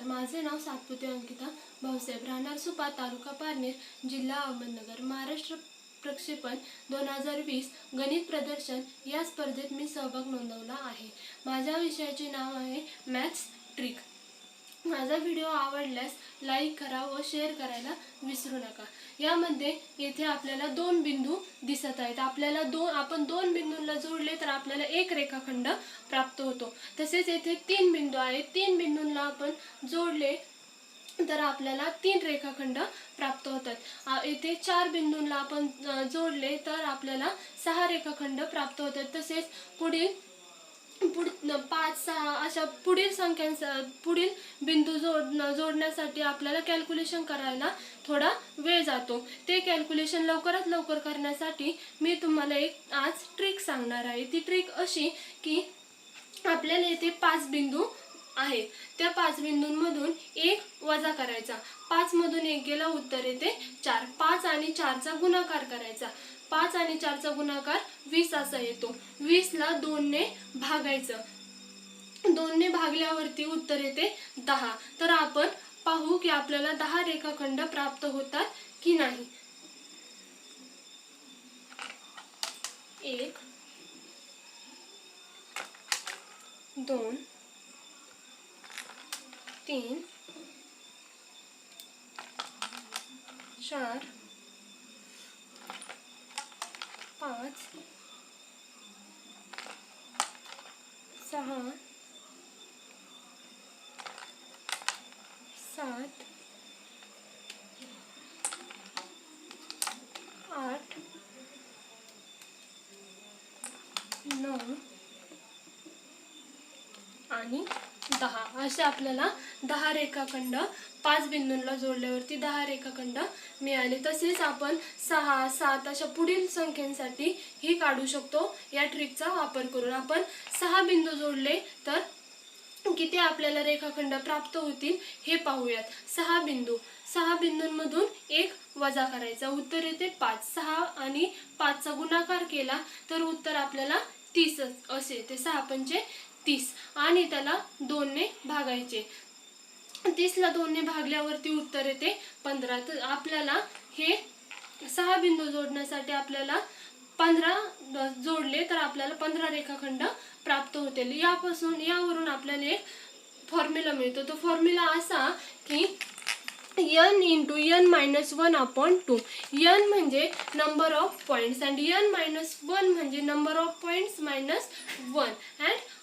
माझे नाव सातपुते अंकिता. भाऊसाहेब राहणार सुपा तालुका पारनेर जिल्हा अहमदनगर. महाराष्ट्र प्रक्षेपण दोन हजार वीस गणित प्रदर्शन या स्पर्धेत मी सहभाग नोंदवला आहे. माझ्या विषयाचे नाव आहे मॅथ्स ट्रिक. माझा व्हिडिओ आवडल्यास लाईक करा व शेअर करायला विसरू नका. यामध्ये येथे आपल्याला दोन बिंदू दिसत आहेत. आपल्याला दोन आपण दोन बिंदूंना जोडले तर आपल्याला एक रेखाखंड प्राप्त होतो. तसेच येथे तीन बिंदू आहेत. तीन बिंदूंना आपण जोडले तर आपल्याला तीन रेखाखंड प्राप्त होतात. येथे चार बिंदूंना आपण जोडले तर आपल्याला सहा रेखाखंड प्राप्त होतात. तसेच पुढील पुढ पाच सहा अशा पुढील संख्यांचा पुढील बिंदू जोड जोडण्यासाठी आपल्याला कॅल्क्युलेशन करायला थोडा वेळ जातो. ते कॅल्क्युलेशन लवकरात लवकर करण्यासाठी मी तुम्हाला एक आज ट्रिक सांगणार आहे. ती ट्रिक अशी की आपल्याला येथे पाच बिंदू आहेत. त्या पाच बिंदूंमधून एक वजा करायचा. पाच मधून एक गेला उत्तर येते चार. पाच आणि चारचा गुणाकार करायचा. पाच आणि चारचा गुणाकार वीस असा येतो. वीसला दोनने भागायचं. दोनने भागल्यावरती उत्तर येते दहा. तर आपण पाहू की आपल्याला दहा रेखाखंड प्राप्त होतात की नाही. एक दोन तीन चार पाच सहा सात आठ नऊ आणि दहा. असे आपल्याला दहा रेखाखंड पाच बिंदूंना जोडल्यावरती दहा रेखाखंड मिळाले. तसेच आपण सहा सात अशा पुढील संख्येसाठी ही काढू शकतो. या ट्रिकचा वापर करून आपण सहा बिंदू जोडले तर किती आपल्याला रेखाखंड प्राप्त होतील हे पाहूयात. सहा बिंदू. सहा बिंदूंमधून एक वजा करायचा. उत्तर येते पाच. सहा आणि पाचचा गुणाकार केला तर उत्तर आपल्याला तीस असे ते सहा पंचे तीस. आणि त्याला दोनने भागायचे. तीसला दोनने भागल्यावरती उत्तर येते पंधरा. तर आपल्याला हे सहा बिंदू जोडण्यासाठी आपल्याला पंधरा जोडले तर आपल्याला पंधरा रेखाखंड प्राप्त होतील. यापासून यावरून आपल्याला एक फॉर्म्युला मिळतो. तो फॉर्म्युला असा की n into n minus one upon two n म्हणजे number of points and n minus one म्हणजे number of points minus one and